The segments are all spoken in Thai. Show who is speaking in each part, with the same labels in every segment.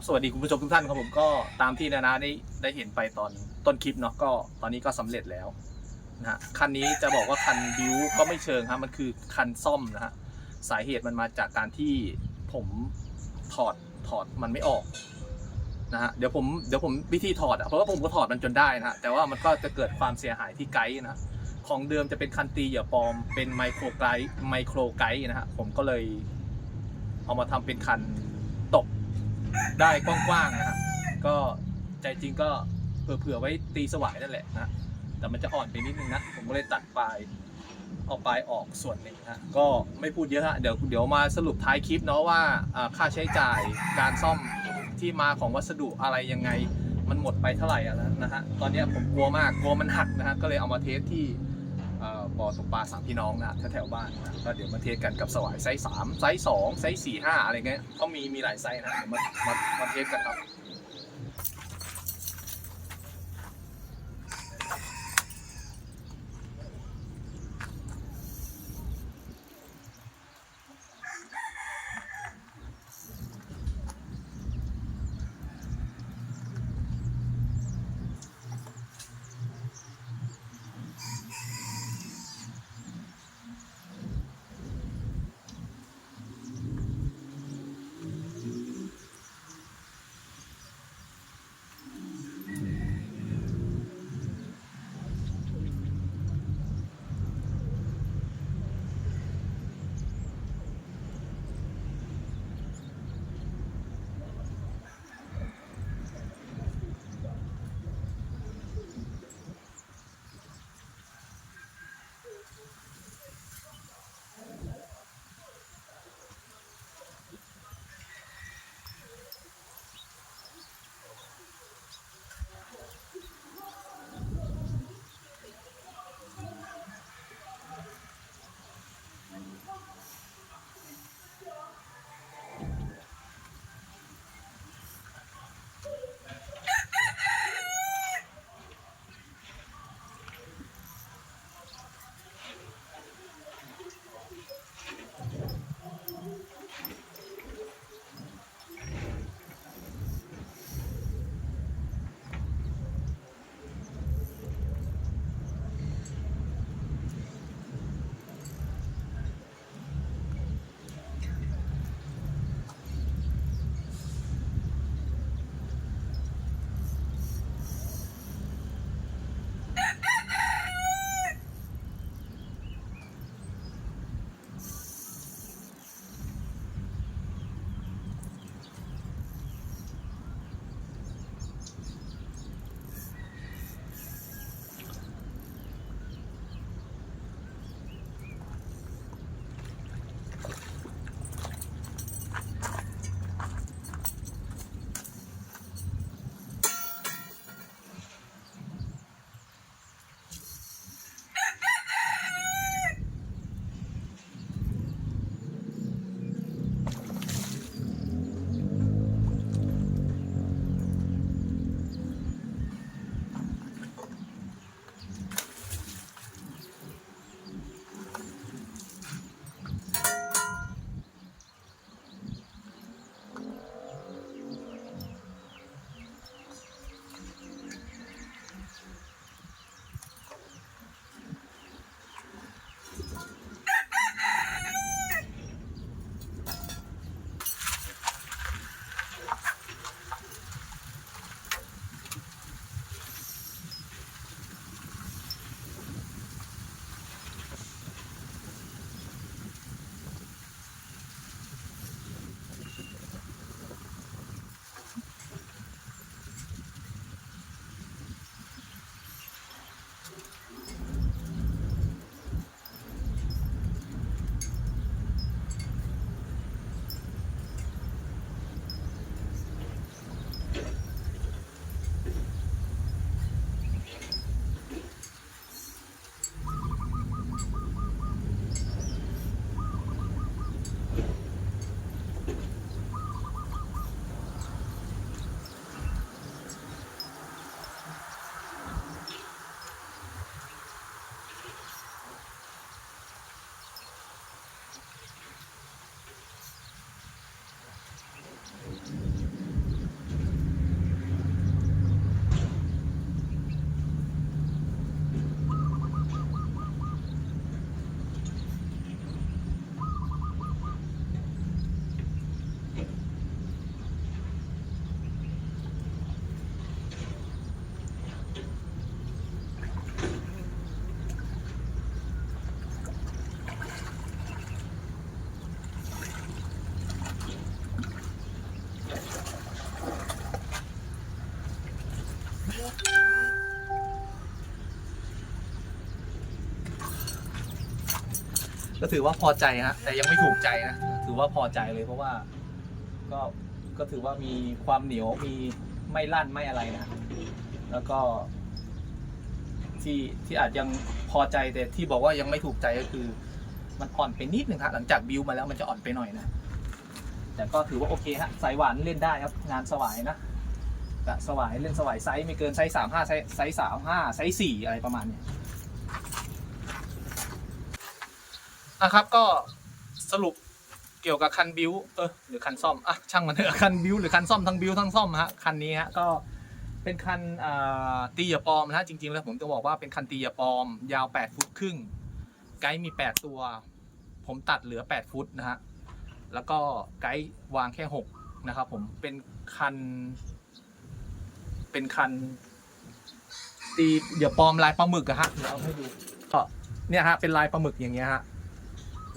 Speaker 1: ับสวัสดีคุณผู้ชมทุกท่านครับผมก็ตามที่นานาได้ได้เห็นไปตอนต้นคลิปเนาะก็ตอนนี้ก็สำเร็จแล้วนะฮะคันนี้จะบอกว่าคันบิวก็ไม่เชิงครับมันคือคันซ่อมนะฮะสาเหตุมันมาจากการที่ผมถอดถอดมันไม่ออกนะฮะเดี๋ยวผมเดี๋ยวผมวิธีถอดอะเพราะว่าผมก็ถอดมันจนได้นะฮะแต่ว่ามันก็จะเกิดความเสียหายที่ไกด์นะของเดิมจะเป็นคันตีเหยื่อปลอมเป็นไมโครไกด์ไมโครไกด์นะฮะผมก็เลยเอามาทำเป็นคัน ได้กว้างๆนะฮะก็ใจจริงก็เผื่อๆไว้ตีสวายนั่นแหละนะแต่มันจะอ่อนไปนิดนึงนะผมก็เลยตัดปลายเอาปลายออกส่วนหนึ่งฮะก็ไม่พูดเยอะฮะเดี๋ยวเดี๋ยวมาสรุปท้ายคลิปเนาะว่าค่าใช้จ่ายการซ่อมที่มาของวัสดุอะไรยังไง มันหมดไปเท่าไหร่อะนะฮะตอนนี้ผมกลัวมากกลัวมันหักนะฮะก็เลยเอามาเทสที่ เอ่อบ่อตกปลาสามพี่น้องนะแถวๆบ้านนะก็เดี๋ยวมาเทสกันกับสวายไซส์สามไซส์สองไซส์สี่ห้าอะไรเงี้ยก็มีมีหลายไซส์นะเดี๋ยวมามามาเทสกันครับ ก็ถือว่าพอใจฮะแต่ยังไม่ถูกใจนะถือว่าพอใจเลยเพราะว่า ก็ก็ถือว่ามีความเหนียวมีไม่ลั่นไม่อะไรนะแล้วก็ ที่ที่อาจยังพอใจแต่ที่บอกว่ายังไม่ถูกใจก็คือ มันอ่อนไปนิดนึงครับหลังจากบิวมาแล้วมันจะอ่อนไปหน่อยนะแต่ก็ถือว่าโอเคฮะสายหวานเล่นได้ครับงานสวายนะ กะสวายเล่นสวายไซส์ไม่เกินไซส์สามห้าไซส์ไซส์สามห้าไซส์สี่อะไรประมาณเนี้ยนะครับก็สรุปเกี่ยวกับคันบิวเออหรือคันซ่อมอะช่างมันเถอะคันบิวหรือคันซ่อมทั้งบิวทั้งซ่อมฮะคันนี้ฮะก็เป็นคันตีหยาปลอมนะจริงๆ แล้วผมจะบอกว่าเป็นคันตีหยาปลอม ยาว 8 ฟุตครึ่ง ไกด์มี 8 ตัว ผมตัดเหลือ 8 ฟุตนะฮะแล้วก็ไกด์วางแค่ 6 นะครับผมเป็นคัน เป็นคัน ตีเดี๋ยวปลอมลายปลาหมึกอะฮะเดี๋ยวเอาให้ดูก็เนี่ยฮะเป็นลายปลาหมึกอย่างเงี้ยฮะ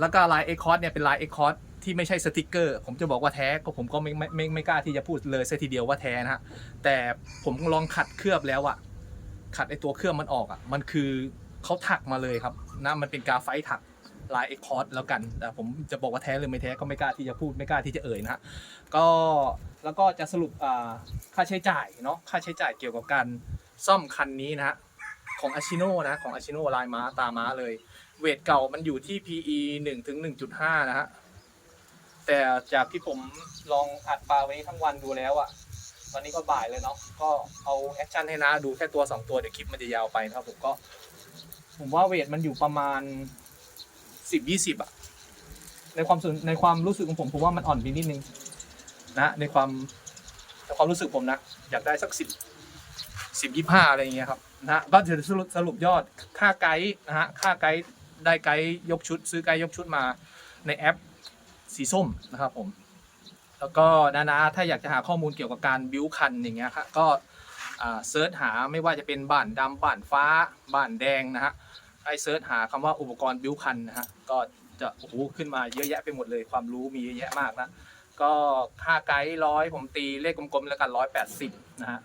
Speaker 1: แล้วก็ลายเอคอสเนี่ยเป็นลายเอคอสที่ไม่ใช่สติกเกอร์ ผมจะบอกว่าแท้ก็ผมก็ไม่ไม่ไม่ไม่กล้าที่จะพูดเลยซะทีเดียวว่าแท้นะฮะแต่ผมลองขัดเคลือบแล้วอะขัดไอตัวเคลือบมันออกอะมันคือเขาถักมาเลยครับนะมันเป็นกาไฟถัก ลายเอ็กคอสแล้วกัน แต่ผมจะบอกว่าแท้หรือไม่แท้ก็ไม่กล้าที่จะพูดไม่กล้าที่จะเอ่ยนะฮะก็แล้วก็จะสรุปค่าใช้จ่ายเนาะค่าใช้จ่ายเกี่ยวกับการซ่อมคันนี้นะฮะของอาชิโนนะของอาชิโนลายม้าตาม้าเลย เวทเก่ามันอยู่ที่ PE 1ถึง1.5 นะฮะแต่จากที่ผมลองอัดปลาไว้ทั้งวันดูแล้วอะตอนนี้ก็บ่ายเลยเนาะก็เอาแอคชั่นให้นะดูแค่ตัว 2 ตัวเดี๋ยวคลิปมันจะยาวไปนะครับผมก็ ผมว่าเวทมันอยู่ประมาณ 10-20อะในความสนในความรู้สึกของผมผมว่ามันอ่อนไปนิดนึงนะในความในความรู้สึกผมนะอยากได้สักสิบสิบยี่ห้าอะไรอย่างเงี้ยครับนะก็จะสรุปสรุปยอดค่าไกด์นะฮะค่าไกด์ได้ไกด์ยกชุด ซื้อไกด์ยกชุดมาในแอปสีส้มนะครับผม แล้วก็นะนะถ้าอยากจะหาข้อมูลเกี่ยวกับการบิวคันอย่างเงี้ยครับก็เซิร์ชหาไม่ว่าจะเป็นบ้านดำบ้านฟ้าบ้านแดงนะฮะ ไอเซิร์ชหาคำว่าอุปกรณ์บิวคันนะฮะก็จะโอ้โหขึ้นมาเยอะแยะไปหมดเลย ความรู้มีเยอะแยะมากนะก็ค่าไกด์ร้อยผมตีเลขกลมๆแล้วกันร้อยแปดสิบนะฮะ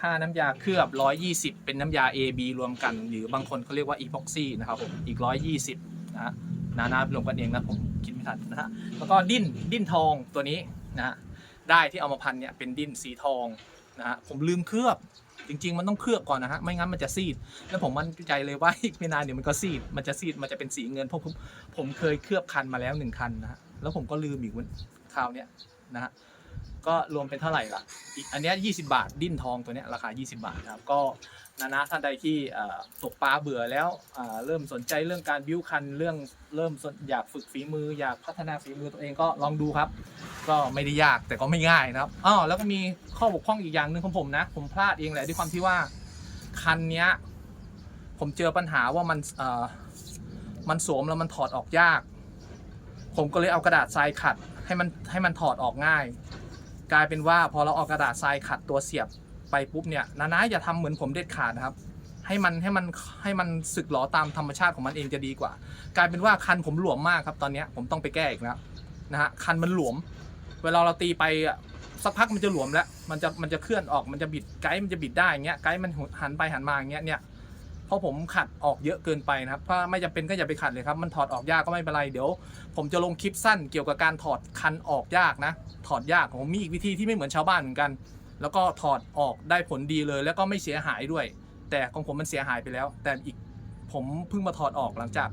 Speaker 1: ค่าน้ำยาเคลือบร้อยยี่สิบเป็นน้ำยา AB รวมกัน หรือบางคนเขาเรียกว่า epoxy นะครับผมอีกร้อยยี่สิบนะฮะนานาๆรวมกันเองนะผมคิดไม่ทันนะฮะแล้วก็ดิ้นดิ้นทองตัวนี้นะฮะได้ที่เอามาพันเนี่ยเป็นดิ้นสีทองนะฮะผมลืมเคลือบ จริง ๆ มันต้องเคลือบก่อนนะฮะไม่งั้นมันจะซีด แล้วผมมั่นใจเลยว่าอีกไม่นานเดี๋ยวมันก็ซีด มันจะซีดมันจะเป็นสีเงินเพราะผมผมเคยเคลือบคันมาแล้วหนึ่งคันนะฮะแล้วผมก็ลืมอีกวันคราวเนี้ยนะฮะ ก็รวมเป็นเท่าไหร่ล่ะอีกอันเนี้ย20 บาทดิ้นทองตัวเนี้ยราคา 20 บาทนะครับก็นานะท่านใดที่เอ่อตกปลาเบื่อแล้วอ่าเริ่มสนใจเรื่องการบิ้วคันเรื่องเริ่มสนอยากฝึกฝีมือ อยากพัฒนาฝีมือตัวเองก็ลองดูครับ ก็ไม่ได้ยากแต่ก็ไม่ง่ายนะครับอ้าวแล้วก็มีข้อบกพร่องอีกอย่างหนึ่งของผมนะ ผมพลาดเองแหละด้วยความที่ว่าคันเนี้ยผมเจอปัญหาว่ามันเอ่อมันสวมแล้วมันถอดออกยาก ผมก็เลยเอากระดาษทรายขัดให้มันให้มันถอดออกง่าย กลายเป็นว่าพอเราเอากระดาษทรายขัดตัวเสียบไปปุ๊บเนี่ยนานะอย่าทำเหมือนผมเด็ดขาดนะครับ ให้มันให้มันให้มันสึกหรอตามธรรมชาติของมันเองจะดีกว่า กลายเป็นว่าคันผมหลวมมากครับตอนนี้ผมต้องไปแก้อีกแล้วนะฮะคันมันหลวม เวลาเราตีไปอะสักพักมันจะหลวมแล้ว มันจะมันจะเคลื่อนออกมันจะบิดไกด์มันจะบิดได้อย่างเงี้ยไกด์มันหันไปหันมาอย่างเงี้ยเนี่ย ราะผมขัดออกเยอะเกินไปนะครับถ้าไม่จำเป็นก็อย่าไปขัดเลยครับ มันถอดออกยากก็ไม่เป็นไรเดี๋ยว ผมจะลงคลิปสั้นเกี่ยวกับการถอดคันออกยากนะ ถอดยากผมมีอีกวิธีที่ไม่เหมือนชาวบ้านเหมือนกัน แล้วก็ถอดออกได้ผลดีเลย แล้วก็ไม่เสียหายด้วย แต่ของผมมันเสียหายไปแล้ว แต่อีกผมเพิ่งมาถอดออกหลังจาก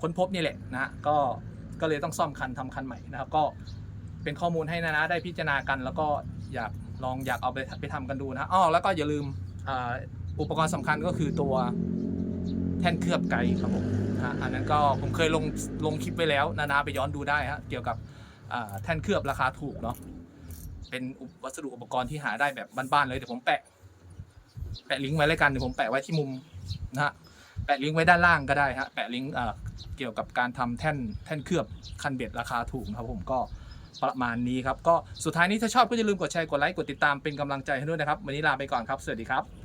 Speaker 1: ค้นพบนี่แหละนะก็ก็เลยต้องซ่อมคันทำคันใหม่นะครับ ก็เป็นข้อมูลให้นะนะได้พิจารณากัน แล้วก็อยากลองอยากเอาไปไปทำกันดูนะอ้อแล้วก็อย่าลืมอ่า อุปกรณ์สำคัญก็คือตัวแท่นเคลือบไกครับผมนะฮะอันนั้นก็ผมเคยลงลงคลิปไปแล้ว นานาไปย้อนดูได้ฮะเกี่ยวกับแท่นเคลือบราคาถูกเนาะเป็นวัสดุอุปกรณ์ที่หาได้แบบบ้านๆเลยเดี๋ยวผมแปะ แปะลิงก์ไว้แล้วกันเดี๋ยวผมแปะไว้ที่มุมนะฮะแปะลิงก์ไว้ด้านล่างก็ได้ฮะแปะลิงก์เกี่ยวกับการทำแท่นแท่นเคลือบคันเบ็ดราคาถูกครับผมก็ประมาณนี้ครับ ก็สุดท้ายนี้ถ้าชอบก็อย่าลืมกดแชร์กดไลค์กดติดตามเป็นกำลังใจให้ด้วยนะครับ วันนี้ลาไปก่อนครับ สวัสดีครับ